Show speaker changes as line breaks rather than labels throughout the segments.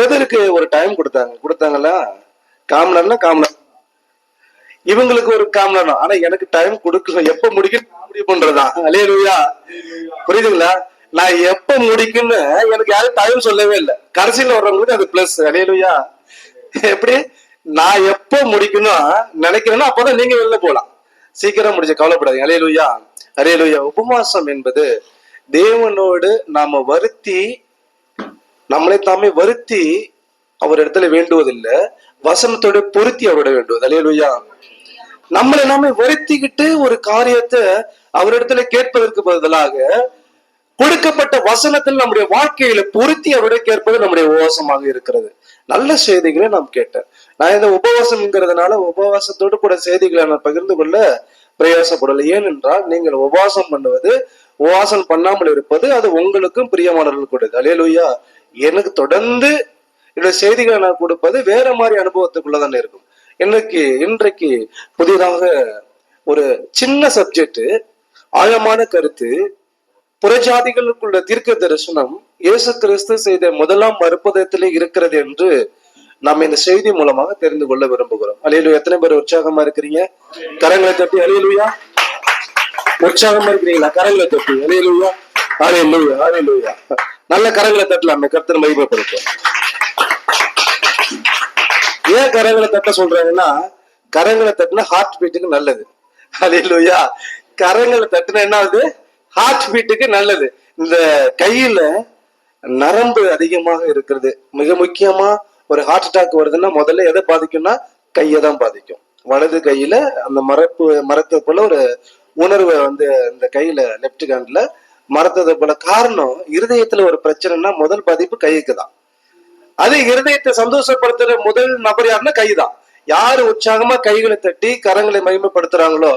பிரதருக்கு ஒரு டைம் கொடுத்தாங்க. கொடுத்தாங்களா? காமலர்னா காமலர் இவங்களுக்கு ஒரு காமலர் ஆனா எனக்கு டைம் கொடுக்கல. எப்ப முடிக்கணும் முடிவு பண்றதா? அலையலுயா. புரியுதுங்களா? நான் எப்ப முடிக்குன்னு எனக்கு யாரும் டைம் சொல்லவே இல்லை. கடைசியில் வர்றவங்களுக்கு அது பிளஸ் அலையலுயா. எப்படி? நான் எப்ப முடிக்கணும் நினைக்கிறேன்னா அப்பதான் நீங்க வெளில போலாம். சீக்கிரம் முடிஞ்ச கவலைப்படாதீங்க. அலையலுயா. அலையலுயா. உபவாசம் என்பது தேவனோடு நாம வருத்தி நம்மளை தாமே வருத்தி அவர் இடத்துல வேண்டுவதில்லை. வசனத்தோட பொருத்தி அவரோட வேண்டுவது. அலையலுயா நம்மளை நாமே வருத்திக்கிட்டு ஒரு காரியத்தை அவரிடத்துல கேட்பதற்கு பதிலாக கொடுக்கப்பட்ட வசனத்தில் நம்முடைய வாழ்க்கையில பொருத்தி அவருடைய கேட்பது நம்முடைய உபவாசமாக இருக்கிறது. நல்ல செய்திகளை நாம் கேட்டேன். நான் இந்த உபவாசம்ங்கிறதுனால உபவாசத்தோடு கூட செய்திகளை நான் பகிர்ந்து கொள்ள பிரயாசப்படலை. ஏனென்றால் நீங்கள் உபவாசம் பண்ணுவது உபவாசம் பண்ணாமல் இருப்பது அது உங்களுக்கும் பிரியமானவர்கள் கூடது அலையலுயா எனக்கு தொடர்ந்து இந்த செய்திகளை நான் கொடுப்பது வேற மாதிரி அனுபவத்துக்குள்ளதானே இருக்கும். இன்னைக்கு இன்றைக்கு புதிதாக ஒரு சின்ன சப்ஜெக்ட் ஆழமான கருத்து புறஜாதிகளுக்குள்ள தீர்க்க தரிசனம் இயேசு கிறிஸ்து செய்த முதலாம் மறுப்பதத்திலே இருக்கிறது என்று நாம் இந்த செய்தி மூலமாக தெரிந்து கொள்ள விரும்புகிறோம். அலையிலுயா எத்தனை பேர் உற்சாகமா இருக்கிறீங்க? கரங்களை தட்டி அலையிலுயா? உற்சாகமா இருக்கிறீங்களா? கரங்களை தட்டி அலையிலுயா? அலையிலுயா அலையிலுயா? நல்ல கரங்களை தட்டலாமே கர்த்தர் மகிமைப்படுத்தும் ஏன் கரங்களை தட்ட சொல்றாங்கன்னா கரங்களை தட்டினா ஹார்ட் பீட்டுக்கு நல்லது. அலையிலுயா கரங்களை தட்டினா என்ன ஆகுது? ஹார்ட் பீட்டுக்கு நல்லது. இந்த கையில நரம்பு அதிகமாக இருக்கிறது. மிக முக்கியமா ஒரு ஹார்ட் அட்டாக் வருதுன்னா முதல்ல எதை பாதிக்கும்னா கையை தான் பாதிக்கும். வலது கையில அந்த மரப்பு மரத்தை போல ஒரு உணர்வை வந்து இந்த கையில லெப்ட் ஹேண்ட்ல மரத்தது போல. காரணம் இருதயத்துல ஒரு பிரச்சனைனா முதல் பாதிப்பு கைக்கு தான் அது இருதயத்தை சந்தோஷப்படுத்துற முதல் நபர் யாருன்னா கைதான். யாரு உற்சாகமா கைகளை தட்டி கரங்களை மகிமைப்படுத்துறாங்களோ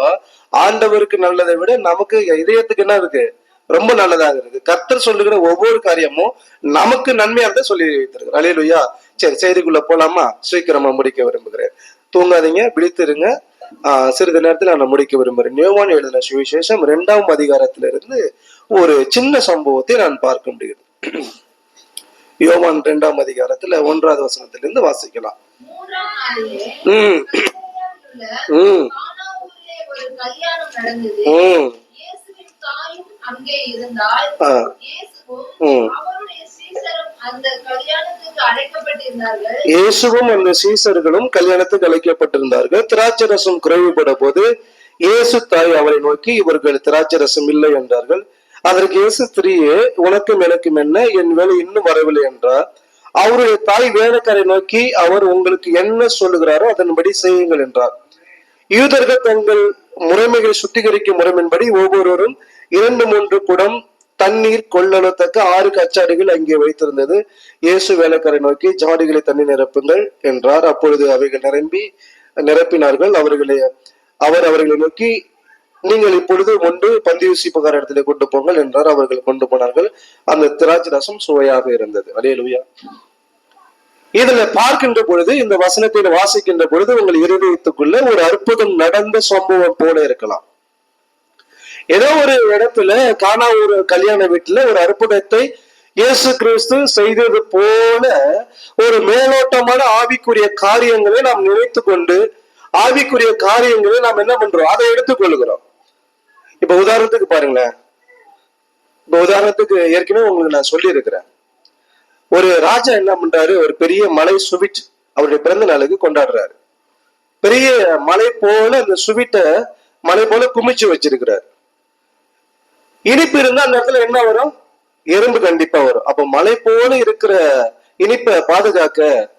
ஆண்டவருக்கு நல்லதை விட நமக்கு இதயத்துக்கு என்ன இருக்கு? ரொம்ப நல்லதாக இருக்கு. கர்த்தர் சொல்லுகிற ஒவ்வொரு காரியமும் நமக்கு நன்மையா இருந்தா சொல்லி வைத்திருக்கிறார். அலையலுயா சரி செய்திக்குள்ள போலாமா? சீக்கிரமா முடிக்க விரும்புகிறேன். தூங்காதீங்க விழித்திருங்க. சிறிது நேரத்தில் நான் முடிக்க விரும்புகிறேன். நியோவான் எழுதின சுவிசேஷம் இரண்டாம் அதிகாரத்திலிருந்து ஒரு சின்ன சம்பவத்தை நான் பார்க்க முடியுது யோவான் இரண்டாம் அதிகாரத்துல ஒன்றாவது வசனத்திலிருந்து வாசிக்கலாம். உம் உம்
நடந்தது
உம்
இயேசுவும் அந்த
இயேசுவும் அந்த சீசர்களும் கல்யாணத்துக்கு அழைக்கப்பட்டிருந்தார்கள். திராட்சை ரசம் குறைவுபட போது இயேசு தாய் அவரை நோக்கி இவர்கள் திராட்சை ரசம் இல்லை என்றார்கள். அதற்கு இயேசு ஸ்திரீயே உனக்கும் எனக்கும் என்ன? என் வேலை இன்னும் வரவில்லை என்றார். அவருடைய தாய் வேலைக்காரை நோக்கி அவர் உங்களுக்கு என்ன சொல்லுகிறாரோ அதன்படி செய்யுங்கள் என்றார். யூதர்கள் தங்கள் முறைமைகளை சுத்திகரிக்கும் முறைமையின்படி ஒவ்வொருவரும் இரண்டு மூன்று குடம் தண்ணீர் கொள்ளத்தக்க ஆறு கச்சாடிகள் அங்கே வைத்திருந்தது. இயேசு வேலைக்காரை நோக்கி ஜாடிகளை தண்ணீர் நிரப்புங்கள் என்றார். அப்பொழுது அவைகள் நிரம்பி நிரப்பினார்கள். அவர்களை அவர் அவர்களை நோக்கி நீங்கள் இப்பொழுது ஒன்று பந்தியூசிப்புகார இடத்துல கொண்டு போங்கள் என்றார். அவர்கள் கொண்டு போனார்கள். அந்த திராட்சை ரசம் சுவையாக இருந்தது. அலையலுயா இதுல பார்க்கின்ற பொழுது இந்த வசனத்தை வாசிக்கின்ற பொழுது உங்கள் இருதயத்துக்குள்ள ஒரு அற்புதம் நடந்த சம்பவம் போல இருக்கலாம். ஏதோ ஒரு இடத்துல காணா ஒரு கல்யாண வீட்டுல ஒரு அற்புதத்தை இயேசு கிறிஸ்து செய்தது போல ஒரு மேலோட்டமான ஆவிக்குரிய காரியங்களை நாம் நினைத்து கொண்டு ஆவிக்குரிய காரியங்களை நாம் என்ன பண்றோம்? அதை எடுத்துக்கொள்கிறோம் இப்ப உதாரணத்துக்கு பாருங்களேன். இப்ப உதாரணத்துக்கு ஏற்கனவே உங்களுக்கு நான் சொல்லி இருக்கிறேன் ஒரு ராஜா என்ன பண்றாரு? ஒரு பெரிய மலை சுவிட் அவருடைய பிறந்த நாளுக்கு கொண்டாடுறாரு. பெரிய மலை போல அந்த சுவிட்டை மலை போல குமிச்சு வச்சிருக்கிறார். இனிப்பு இருந்தா அந்த இடத்துல என்ன வரும்? எறும்பு கண்டிப்பா வரும். அப்ப மலை போல இருக்கிற இனிப்பை பாதுகாக்க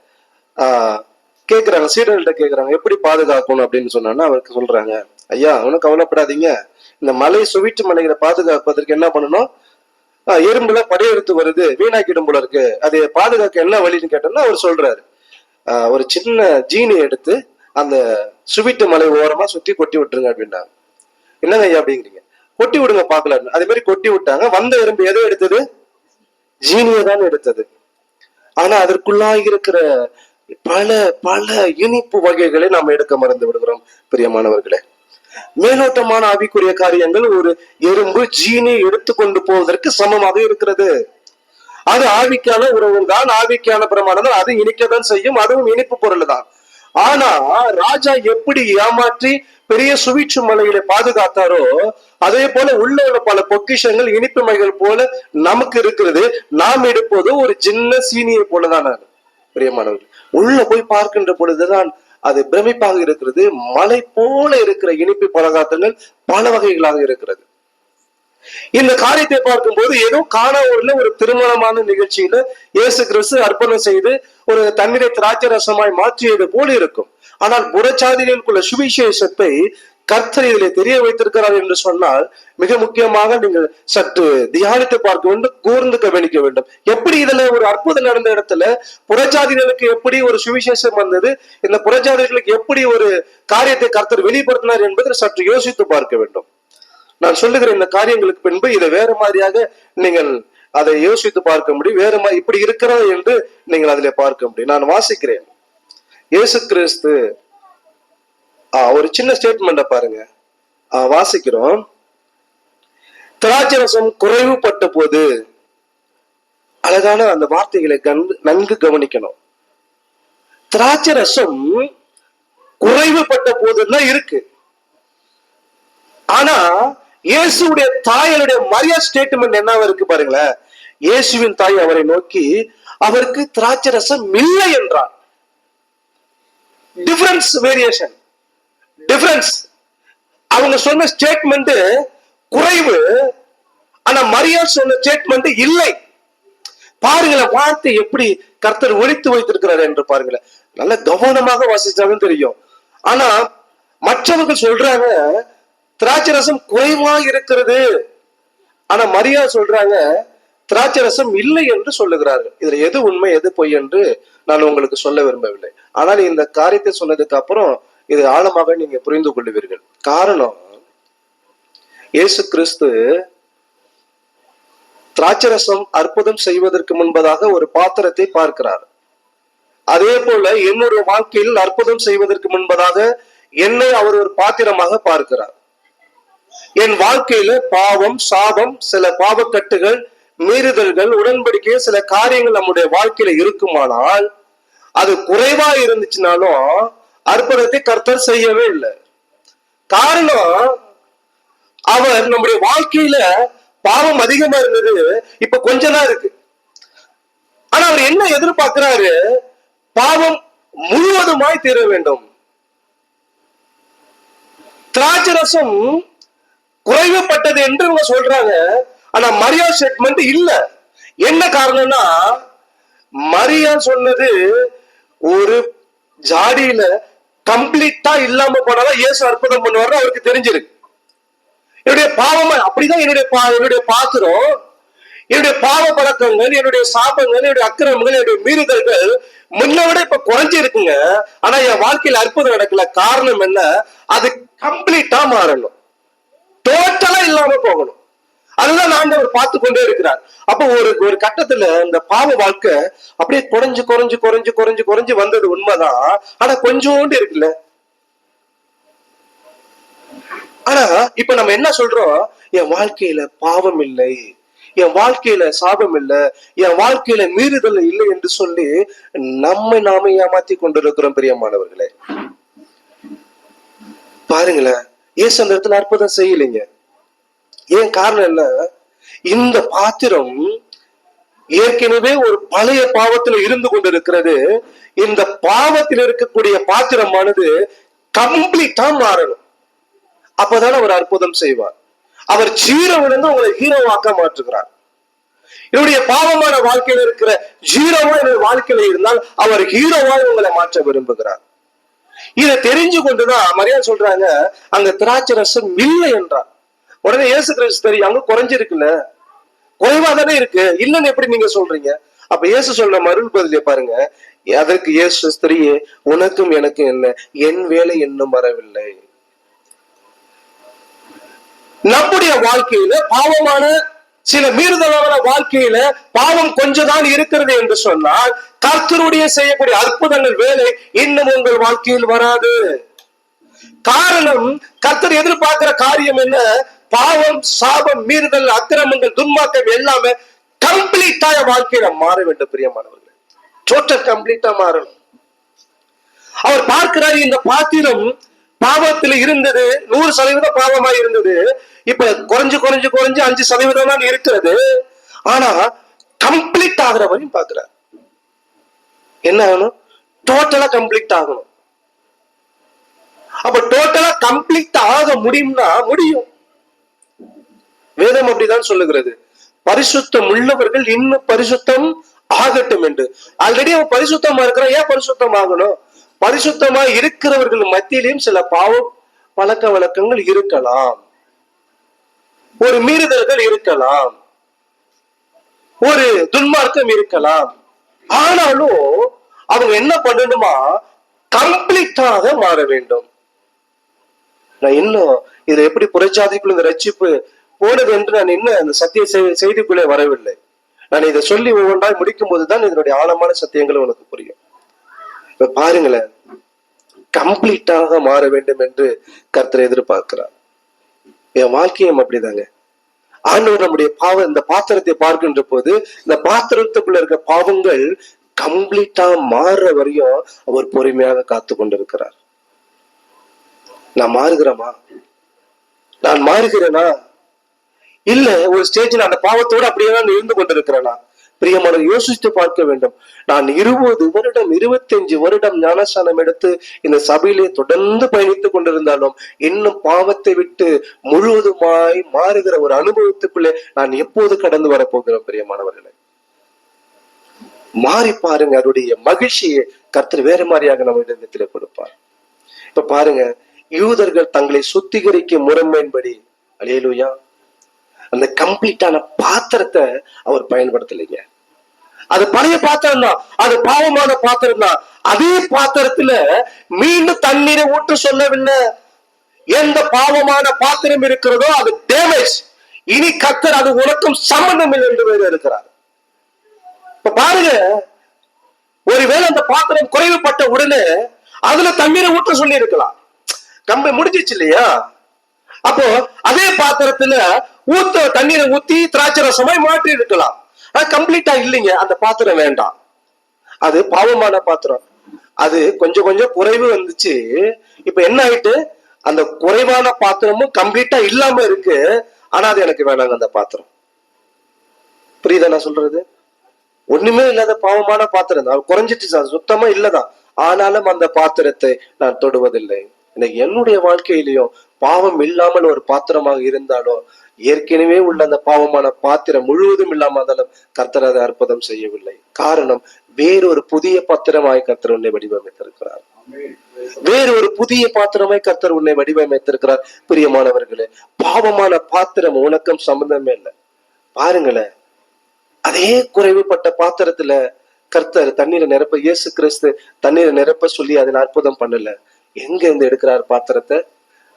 ஆஹ் கேக்குறாங்க. சீடர்கள்ட்ட கேக்குறாங்க. எப்படி பாதுகாக்கணும் அப்படின்னு சொன்னா அவருக்கு சொல்றாங்க ஐயா ஒன்னும் கவலைப்படாதீங்க. இந்த மலை சுவிட்டு மலைகளை பாதுகாப்பதற்கு என்ன பண்ணணும்? ஆஹ் எறும்புல படையெடுத்து வருது. வீணாக்கிடும் போல இருக்கு. அதை பாதுகாக்க என்ன வழின்னு கேட்டோம்னா அவர் சொல்றாரு. ஆஹ் ஒரு சின்ன ஜீனி எடுத்து அந்த சுவிட்டு மலை ஓரமா சுத்தி கொட்டி விட்டுருங்க அப்படின்னாங்க. என்னங்க ஐயா அப்படிங்கிறீங்க? கொட்டி விடுங்க பாக்கலான்னு அதே மாதிரி கொட்டி விட்டாங்க. வந்த எறும்பு எதை எடுத்தது? ஜீனியை தான் எடுத்தது. ஆனா அதற்குள்ளாக இருக்கிற பல பல இனிப்பு வகைகளை நாம் எடுக்க மறந்து விடுகிறோம் பிரியமானவர்களே. மேலோட்டமான ஆவிக்குரிய காரியங்கள் ஒரு எறும்பு ஜீனி எடுத்துக்கொண்டு போவதற்கு சமமாக இருக்கிறது. அது ஆவிக்கான உறவும் தான் ஆவிக்கான பிரமாணம் தான். அது இனிக்கதான் செய்யும். அதுவும் இனிப்பு பொருள் தான் ஆனா ராஜா எப்படி ஏமாற்றி பெரிய சுவீட்சு மலையில பாதுகாத்தாரோ அதே போல உள்ள உள்ள பல பொக்கிஷங்கள் இனிப்பு மைகள் போல நமக்கு இருக்கிறது. நாம் எடுப்பது ஒரு சின்ன சீனியை போலதான் நான் பிரியமானவர்கள் உள்ள போய் பார்க்கின்ற பொழுதுதான் அது பிரமிப்பாக இருக்கிறது. மலை போல இருக்கிற இனிப்பு பலகாரங்கள் பல வகைகளாக இருக்கிறது. இந்த காரியத்தை பார்க்கும் போது ஏதோ காணாவூர்ல ஒரு திருமணமான நிகழ்ச்சியில இயேசு கிறிஸ்து அர்ப்பணம் செய்து ஒரு தண்ணீரை திராட்சை ரசமாய் மாற்றியது போல இருக்கும். ஆனால் புறச்சாதிகளுக்குள்ள சுவிசேஷத்தை கர்த்தர் இதிலே தெரிய வைத்திருக்கிறார் என்று சொன்னால் மிக முக்கியமாக நீங்கள் சற்று தியானித்து பார்க்க வேண்டும் கூர்ந்து கவனிக்க வேண்டும். எப்படி இதுல ஒரு அற்புதம் நடந்த இடத்துல புறஜாதிகளுக்கு எப்படி ஒரு சுவிசேஷம் வந்தது இந்த புறஜாதிகளுக்கு எப்படி ஒரு காரியத்தை கர்த்தர் வெளிப்படுத்தினார் என்பதை சற்று யோசித்து பார்க்க வேண்டும். நான் சொல்லுகிற இந்த காரியங்களுக்கு பின்பு இதை வேற மாதிரியாக நீங்கள் அதை யோசித்து பார்க்க முடியும். வேற மாதிரி இப்படி இருக்கிறது என்று நீங்கள் அதில் பார்க்க முடியும். நான் வாசிக்கிறேன். இயேசு கிறிஸ்து. ஒரு சின்ன ஸ்டேட்மெண்ட பாருங்க. ஆ, வாசிக்கிறோம். திராட்சரசம் குறைவுபட்ட போது அழகான அந்த வார்த்தைகளை நன்கு கவனிக்கணும். திராட்சரசம் குறைவுபட்ட போதுன்னா இருக்கு. ஆனா இயேசுடைய தாயனுடைய மரியா ஸ்டேட்மெண்ட் என்னவா இருக்கு பாருங்களேன். இயேசுவின் தாய் அவரை நோக்கி அவருக்கு திராட்சை ரசம் இல்லை என்றார் டிஃபரன்ஸ் வேரியேஷன் டிஃபரன்ஸ் அவங்க சொன்ன ஸ்டேட்மெண்ட் குறைவு ஆனா மரியா சொன்ன ஸ்டேட்மெண்ட் இல்லை. பாருங்களேன் வார்த்தை எப்படி கர்த்தர் ஒழித்து வைத்திருக்கிறார் என்று பாருங்களேன். நல்ல கவனமாக வாசிச்சாலும் தெரியும். ஆனா மற்றவர்கள் சொல்றாங்க திராட்சை ரசம் குறைவா இருக்கிறது. ஆனா மரியா சொல்றாங்க திராட்சை ரசம் இல்லை என்று சொல்லுகிறார்கள். இதுல எது உண்மை எது பொய் என்று நான் உங்களுக்கு சொல்ல விரும்பவில்லை. ஆனால் இந்த காரியத்தை சொன்னதுக்கு அப்புறம் இது ஆழமாக நீங்க புரிந்து கொள்வீர்கள் காரணம் இயேசு கிறிஸ்து திராட்சரசம் அற்புதம் செய்வதற்கு முன்பதாக ஒரு பாத்திரத்தை பார்க்கிறார். அதே போல என்னுடைய வாழ்க்கையில் அற்புதம் செய்வதற்கு முன்பதாக என்னை அவர் ஒரு பாத்திரமாக பார்க்கிறார். என் வாழ்க்கையில பாவம் சாபம் சில பாவக்கட்டுகள் மீறுதல்கள் உடன்படிக்கை சில காரியங்கள் நம்முடைய வாழ்க்கையில இருக்குமானால் அது குறைவா இருந்துச்சுனாலும் அற்புதத்தை கர்த்தர் செய்யவே இல்லை. காரணம் அவர் நம்முடைய வாழ்க்கையில பாவம் அதிகமா இருந்தது இப்ப கொஞ்சம் தான் இருக்கு. ஆனா அவர் என்ன எதிர்பார்க்கிறாரு? பாவம் முழுவதுமாய் தீர வேண்டும். திராட்சரசம் குறைவுபட்டது என்று இவங்க சொல்றாங்க. ஆனா மரியா ஸ்டேட்மெண்ட் இல்ல. என்ன காரணம்னா மரியா சொன்னது ஒரு ஜாடியில கம்ப்ளீட்டா இல்லாம போனாலும் இயேசு அற்புதம் பண்ணுவார் அவருக்கு தெரிஞ்சிருக்கு. என்னுடைய பாவமா அப்படிதான் என்னுடைய பா என்னுடைய பாத்திரம் என்னுடைய பாவ பழக்கங்கள் என்னுடைய சாபங்கள் என்னுடைய அக்கிரமங்கள் என்னுடைய மீறுதல்கள் முன்ன விட இப்ப குறைஞ்சிருக்குங்க. ஆனா என் வாழ்க்கையில அற்புதம் நடக்கல. காரணம் என்ன? அது கம்ப்ளீட்டா மாறணும். டோட்டலா இல்லாம போகணும். அதுதான் ஆண்டவர் பார்த்து கொண்டே இருக்கிறார். அப்போ ஒரு ஒரு கட்டத்துல இந்த பாவ வாழ்க்கை அப்படியே குறைஞ்சு குறைஞ்சு குறைஞ்சு குறைஞ்சு குறைஞ்சு வந்தது உண்மைதான். ஆனா கொஞ்சோண்டு இருக்குல்ல. ஆனா இப்ப நம்ம என்ன சொல்றோம்? என் வாழ்க்கையில பாவம் இல்லை. என் வாழ்க்கையில சாபம் இல்லை. என் வாழ்க்கையில மீறுதல் இல்லை என்று சொல்லி நம்மை நாம ஏமாத்தி கொண்டிருக்கிறோம் பிரியமானவர்களே. பாருங்களேன். ஏசு அந்த இடத்துல அற்புதம் செய்யலைங்க. ஏன் காரணம் என்ன? இந்த பாத்திரம் ஏற்கனவே ஒரு பழைய பாவத்துல இருந்து கொண்டிருக்கிறது. இந்த பாவத்தில் இருக்கக்கூடிய பாத்திரமானது கம்ப்ளீட்டா மாறணும். அப்பதான் அவர் அற்புதம் செய்வார். அவர் ஜீரோவிலிருந்து உங்களை ஹீரோவாக்க மாற்றுகிறார். என்னுடைய பாவமான வாழ்க்கையில இருக்கிற ஜீரோவா என்னுடைய வாழ்க்கையில இருந்தால் அவர் ஹீரோவா உங்களை மாற்ற விரும்புகிறார். இதை தெரிஞ்சு கொண்டுதான் மரியாதை சொல்றாங்க அங்க திராட்சை ரசம் இல்லை என்றார். உடனே இயேசு கிறிஸ்து தெரியும் அங்க குறைஞ்சிருக்குல்ல? குறைவா தானே இருக்கு? இல்லைன்னு எப்படி நீங்க சொல்றீங்க? அப்ப இயேசு சொல்ற மருள் பதிலே பாருங்க. அதற்கு இயேசு ஸ்திரியே உனக்கும் எனக்கும் என்ன? என் வேலை இன்னும் வரவில்லை. நம்முடைய வாழ்க்கையில பாவமான சில மீறுதலான வாழ்க்கையில பாவம் கொஞ்சம் தான் இருக்கிறது என்று சொன்னால் கர்த்தருடைய செய்யக்கூடிய அற்புதங்கள் வேலை இன்னும் உங்கள் வாழ்க்கையில் வராது. காரணம் கர்த்தர் எதிர்பார்க்கிற காரியம் என்ன? பாவம் சாபம் மீறுதல் அக்கிரமங்கள் துன்மாக்கம் எல்லாமே கம்ப்ளீட்டா வாழ்க்கையில மாற வேண்டும் பிரியமானவர்கள். டோட்டல் கம்ப்ளீட்டா மாறணும். அவர் பார்க்கிறாரு இந்த பாத்திரம் பாவத்துல இருந்தது. நூறு சதவீதம் பாவமா இருந்தது. இப்ப குறைஞ்சு குறைஞ்சு குறைஞ்சு அஞ்சு சதவீதம் தான் இருக்கிறது. ஆனா கம்ப்ளீட் ஆகுற வரையும் பாக்குறாரு என்ன ஆகணும்? டோட்டலா கம்ப்ளீட் ஆகணும். அப்ப டோட்டலா கம்ப்ளீட் ஆக முடியும்னா முடியும். வேதம் அப்படிதான் சொல்லுகிறது. பரிசுத்தம் உள்ளவர்கள் இன்னும் பரிசுத்தம் ஆகட்டும் என்று. ஆல்ரெடி அவன் பரிசுத்தமா இருக்கிறான். ஏன் பரிசுத்தம் ஆகணும்? பரிசுத்தமா இருக்கிறவர்கள் மத்தியிலையும் சில பாவ பழக்க வழக்கங்கள் இருக்கலாம். ஒரு மீறுதல்கள் இருக்கலாம். ஒரு துன்மார்க்கம் இருக்கலாம். ஆனாலும் அவங்க என்ன பண்ணணுமா? கம்ப்ளீட்டாக மாற வேண்டும். நான் இன்னும் இதை எப்படி புரட்சாதிக்குள்ள இந்த ரட்சிப்பு போனது என்று நான் இன்னும் அந்த சத்திய செய்திக்குள்ளே வரவில்லை. நான் இதை சொல்லி ஒவ்வொன்றாய் முடிக்கும் போதுதான் இதனுடைய ஆழமான சத்தியங்கள் உனக்கு புரியும். இப்ப பாருங்களேன். கம்ப்ளீட்டாக மாற வேண்டும் என்று கர்த்தரை எதிர்பார்க்கிறார். என் வாழ்க்கையும் அப்படிதாங்க. ஆண்டவர் நம்முடைய பாவம் இந்த பாத்திரத்தை பார்க்கின்ற போது இந்த பாத்திரத்துக்குள்ள இருக்க பாவங்கள் கம்ப்ளீட்டா மாறுற வரையும் அவர் பொறுமையாக காத்து கொண்டிருக்கிறார். நான் மாறுகிறேமா நான் மாறுகிறேனா? இல்ல ஒரு ஸ்டேஜ்ல அந்த பாவத்தோடு அப்படியே நான் இருந்து கொண்டிருக்கிறேனா? பிரியமான யோசித்து பார்க்க வேண்டும். நான் இருபது வருடம் இருபத்தஞ்சு வருடம் ஞானஸ்தானம் எடுத்து இந்த சபையிலே தொடர்ந்து பயணித்துக் கொண்டிருந்தாலும் இன்னும் பாவத்தை விட்டு முழுவதுமாய் மாறுகிற ஒரு அனுபவத்துக்குள்ளே நான் எப்போது கடந்து வரப்போகிறோம் பிரியமானவர்களே? மாறி பாருங்க அவருடைய மகிழ்ச்சியை கர்த்தர் வேற மாதிரியாக நம்ம இடத்துல கொடுப்பார். இப்ப பாருங்க யூதர்கள் தங்களை சுத்திகரிக்கும் முறைமையின்படி அலையலுயா அந்த கம்ப்ளீட்டான பாத்திரத்தை அவர் பயன்படுத்தலைங்க. அது பழைய பாத்திரம் தான். அது பாவமான பாத்திரம் தான். அதே பாத்திரத்துல மீண்டும் தண்ணீரை ஊற்ற சொல்லவில்லை. எந்த பாவமான பாத்திரம் இருக்கிறதோ அது டேமேஜ் இனி கத்தர் அது உனக்கும் சம்பந்தம் இல்லை என்று வேறு இருக்கிறார். இப்ப பாருங்க ஒருவேளை அந்த பாத்திரம் குறைவுபட்ட உடனே அதுல தண்ணீரை ஊற்ற சொல்லி இருக்கலாம் கம்பி முடிஞ்சிச்சு இல்லையா? அப்போ அதே பாத்திரத்துல ஊத்த தண்ணீரை ஊத்தி திராட்சை ரசமாய் மாற்றி இருக்கலாம் கம்ப்ளீட்டா இல்லைங்க. அந்த பாத்திரம் வேண்டாம். அது பாவமான பாத்திரம். அது கொஞ்சம் கொஞ்சம் குறைவு வந்துச்சு. இப்ப என்ன ஆயிட்டு? அந்த குறைவான பாத்திரமும் கம்ப்ளீட்டா இல்லாம இருக்கு. ஆனா அது எனக்கு வேணாங்க அந்த பாத்திரம். புரியுதா நான் சொல்றது? ஒண்ணுமே இல்லாத பாவமான பாத்திரம் தான். குறைஞ்சிட்டு சார் சுத்தமா இல்லதான். ஆனாலும் அந்த பாத்திரத்தை நான் தொடுவதில்லை. இன்னைக்கு என்னுடைய வாழ்க்கையிலையும் பாவம் இல்லாமல் ஒரு பாத்திரமாக இருந்தாலோ ஏற்கனவே உள்ள அந்த பாவமான பாத்திரம் முழுவதும் இல்லாம இருந்தாலும் கர்த்தர் அதை அற்புதம் செய்யவில்லை. காரணம் வேறொரு புதிய பாத்திரமாய் கர்த்தர் உன்னை வடிவமைத்திருக்கிறார். வேறு ஒரு புதிய பாத்திரமாய் கர்த்தர் உன்னை வடிவமைத்திருக்கிறார். பிரியமானவர்களே பாவமான பாத்திரம் உனக்கும் சம்பந்தமே இல்லை. பாருங்களேன் அதே குறைவுபட்ட பாத்திரத்துல கர்த்தர் தண்ணீரை நிரப்ப இயேசு கிறிஸ்து தண்ணீரை நிரப்ப சொல்லி அதில் அற்புதம் பண்ணல. எங்க இருந்து எடுக்கிறார் பாத்திரத்தை?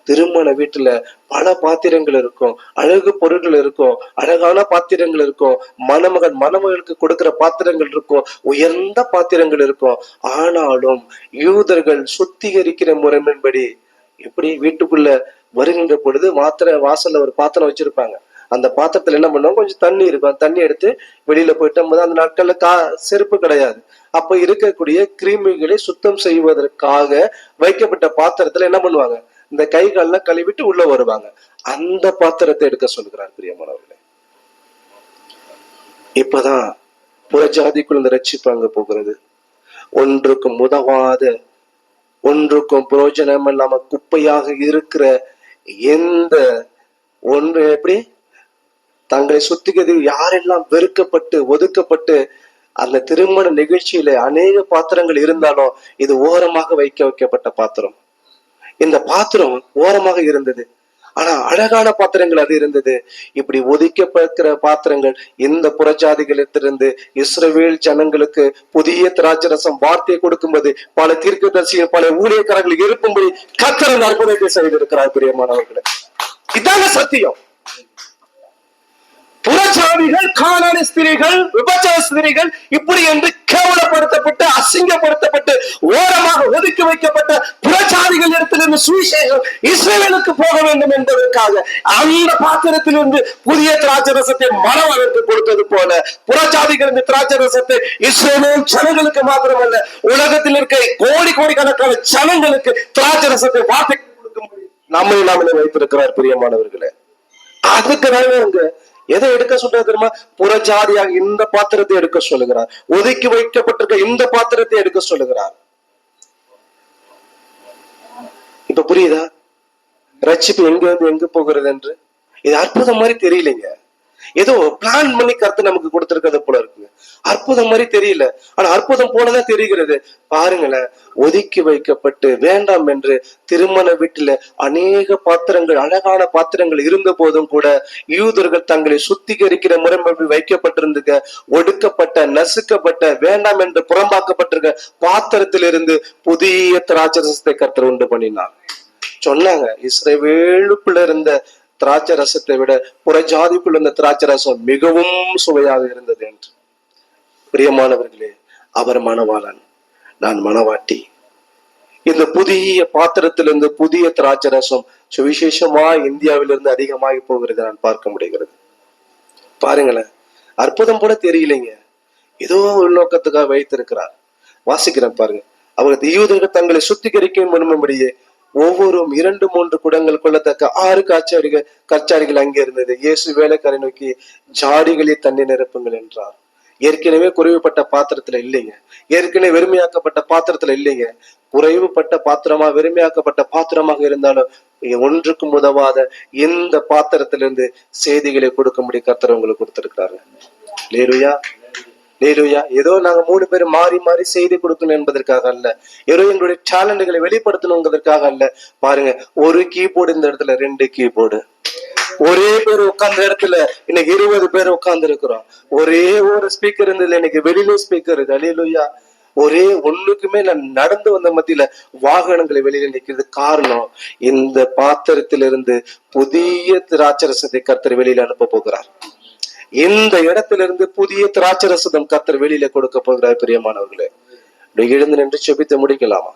திருமண வீட்டுல பல பாத்திரங்கள் இருக்கும். அழகு பொருட்கள் இருக்கும். அழகான பாத்திரங்கள் இருக்கும். மணமகன் மணமகளுக்கு கொடுக்கிற பாத்திரங்கள் இருக்கும். உயர்ந்த பாத்திரங்கள் இருக்கும். ஆனாலும் யூதர்கள் சுத்திகரிக்கிற முறையின்படி எப்படி வீட்டுக்குள்ள வருகின்ற பொழுது மாத்திர வாசல்ல ஒரு பாத்திரம் வச்சிருப்பாங்க. அந்த பாத்திரத்துல என்ன பண்ணுவோம்? கொஞ்சம் தண்ணி இருக்கும். தண்ணி எடுத்து வெளியில போயிட்டு போது அந்த நாட்கள்ல கா செருப்பு கிடையாது. அப்ப இருக்கக்கூடிய கிருமிகளை சுத்தம் செய்வதற்காக வைக்கப்பட்ட பாத்திரத்துல என்ன பண்ணுவாங்க? இந்த கை கால்லாம் கழுவிட்டு உள்ள வருவாங்க. அந்த பாத்திரத்தை எடுக்க சொல்லுகிறார் பிரியமானவர்களே இப்பதான் புறஜாதிக்குள் இந்த ரட்சிப்பு போகிறது. ஒன்றுக்கும் உதவாத ஒன்றுக்கும் பிரயோஜனம் இல்லாம குப்பையாக இருக்கிற எந்த ஒன்று எப்படி? தங்களை சுத்திக்கிறது யாரெல்லாம் வெறுக்கப்பட்டு ஒதுக்கப்பட்டு அந்த திருமண நிகழ்ச்சியில அநேக பாத்திரங்கள் இருந்தாலும் இது ஓரமாக வைக்க வைக்கப்பட்ட பாத்திரம். இந்த பாத்திரம் ஓரமாக இருந்தது. ஆனா அழகான பாத்திரங்கள் அது இருந்தது. இப்படி ஒதுக்கப்படுகிற பாத்திரங்கள் இந்த புறஜாதிகளிடத்திலிருந்து இஸ்ரவேல் ஜனங்களுக்கு புதிய திராட்சரசம் வார்த்தையை கொடுக்கும்போது பல தீர்க்கதரிசிகள் பல ஊழியக்காரர்கள் இருக்கும்படி கத்தரன் அற்புதத்தை செய்திருக்கிறார் பிரியமானவர்களை. இதான சத்தியம். விபச்சாரிகள் காணான ஸ்திரீகள் விபச்சார ஸ்திரீகள் இப்படி என்று கேவலப்படுத்தப்பட்டு அசிங்கப்படுத்தப்பட்டு ஓரமாக ஒதுக்கி வைக்கப்பட்ட புறச்சாதிகள் இடத்திலிருந்து சுவிசேஷம் இஸ்ரேலுக்கு போக வேண்டும் என்பதற்காக அந்த பாத்திரத்திலிருந்து புதிய திராட்சரசத்தை கொடுத்தது போல புறஜாதிகள் இந்த திராட்சரசத்தை ரசத்தை இஸ்ரவேல் ஜனங்களுக்கு மாத்திரமல்ல உலகத்தில் இருக்க கோடி கோடி கணக்கான ஜனங்களுக்கு திராட்சரசத்தை ரசத்தை வார்த்தைக்கு கொடுக்க நம்மை நாமளே வைத்திருக்கிறார் பிரியமானவர்களே. அதுக்கு தாங்க எதை எடுக்க சொல்றாரு தெரியுமா? புறஜாதியாக இந்த பாத்திரத்தை எடுக்க சொல்லுகிறார். ஒதுக்கி வைக்கப்பட்டிருக்க இந்த பாத்திரத்தை எடுக்க சொல்லுகிறார். இப்ப புரியுதா? ரட்சிப்பு எங்க வந்து எங்க போகிறது என்று? இது அற்புதம் மாதிரி தெரியலைங்க. ஏதோ பிளான் பண்ணி கருத்து நமக்கு கொடுத்திருக்கிறது போல இருக்குங்க. அற்புதம் மாதிரி தெரியல. ஆனா அற்புதம் போலதான் தெரிகிறது. பாருங்களேன் ஒதுக்கி வைக்கப்பட்டு வேண்டாம் என்று திருமண வீட்டுல அநேக பாத்திரங்கள் அழகான பாத்திரங்கள் இருந்த போதும் கூட யூதர்கள் தங்களை சுத்திகரிக்கிற முறை வைக்கப்பட்டிருந்துக்க ஒடுக்கப்பட்ட நசுக்கப்பட்ட வேண்டாம் என்று புறம்பாக்கப்பட்டிருக்க பாத்திரத்திலிருந்து புதிய திராட்சரசத்தை கருத்து உண்டு பண்ணினார். சொன்னாங்க இஸ்ரேவேலுக்குள்ள இருந்த திராட்சை ரசத்தை விட புறஜாதிக்குள்ள இருந்த திராட்சை ரசம் மிகவும் சுவையாக இருந்தது என்று. பிரியமானவர்களே அவர் மணவாளன் நான் மணவாட்டி. இந்த புதிய பாத்திரத்திலிருந்து புதிய திராட்சை ரசம் சுவிசேஷமா இந்தியாவிலிருந்து அதிகமாகி போகிறது நான் பார்க்க முடிகிறது. பாருங்களேன் அற்புதம் போல தெரியலைங்க. ஏதோ உள்நோக்கத்துக்காக வைத்திருக்கிறார். வாசிக்கிறேன் பாருங்க. அவர் யூதர்கள் தங்களை சுத்திகரிக்கும் விரும்பும்படியே ஒவ்வொரு இரண்டு மூன்று குடங்கள் கொள்ளத்தக்க ஆறு காச்சாரிகள் கச்சாரிகள் அங்கே இருந்தது. இயேசு வேலைக்காரை நோக்கி ஜாடிகளே தண்ணி நிரப்புங்கள் என்றார். ஏற்கனவே குறைவுபட்ட பாத்திரத்துல இல்லைங்க. ஏற்கனவே வெறுமையாக்கப்பட்ட பாத்திரத்துல இல்லைங்க. குறைவுபட்ட பாத்திரமா வெறுமையாக்கப்பட்ட பாத்திரமாக இருந்தாலும் ஒன்றுக்கும் உதவாத இந்த பாத்திரத்திலிருந்து செய்திகளை கொடுக்கும்படி கர்த்தர் உங்களுக்கு கொடுத்திருக்கிறாரு. லேலுயா லேலுயா ஏதோ நாங்க மூணு பேர் மாறி மாறி செய்தி கொடுக்கணும் என்பதற்காக அல்ல. ஏதோ எங்களுடைய டேலண்ட்களை வெளிப்படுத்தணுங்கிறதுக்காக அல்ல. பாருங்க ஒரு கீபோர்டு இந்த இடத்துல ரெண்டு கீபோர்டு ஒரே பேர் உட்கார்ந்த இடத்துல இன்னைக்கு இருபது பேர் உட்கார்ந்து இருக்கிறோம் ஒரே ஒரு ஸ்பீக்கர் இருந்ததுல இன்னைக்கு வெளியில ஸ்பீக்கர் இருக்கு ஒரே ஒண்ணுக்குமே நான் நடந்து வந்த மத்தியில வாகனங்களை வெளியில நிற்கிறது காரணம் இந்த பாத்திரத்திலிருந்து புதிய திராட்சரசத்தை கர்த்தர் வெளியில அனுப்ப போகிறார். இந்த இடத்திலிருந்து புதிய திராட்சரசதம் கத்தர் வெளியில கொடுக்க போகிறார் பிரியமானவர்களே. எழுந்து நின்று செபித்து முடிக்கலாமா?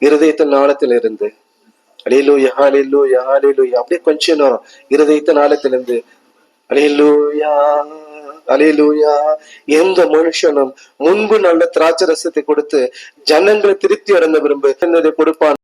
இருதயத்தின் நாளத்தில் இருந்து அலிலூயா அலிலூயா அலிலூயா அப்படியே கொஞ்ச நேரம். இருதயத்தின் நாளத்திலிருந்து. அலிலூயா அலிலூயா எந்த மனுஷனும் முன்பு நல்ல திராட்சை ரசத்தை கொடுத்து ஜனங்களை திருப்தி அடைந்த விரும்பு கொடுப்பான்.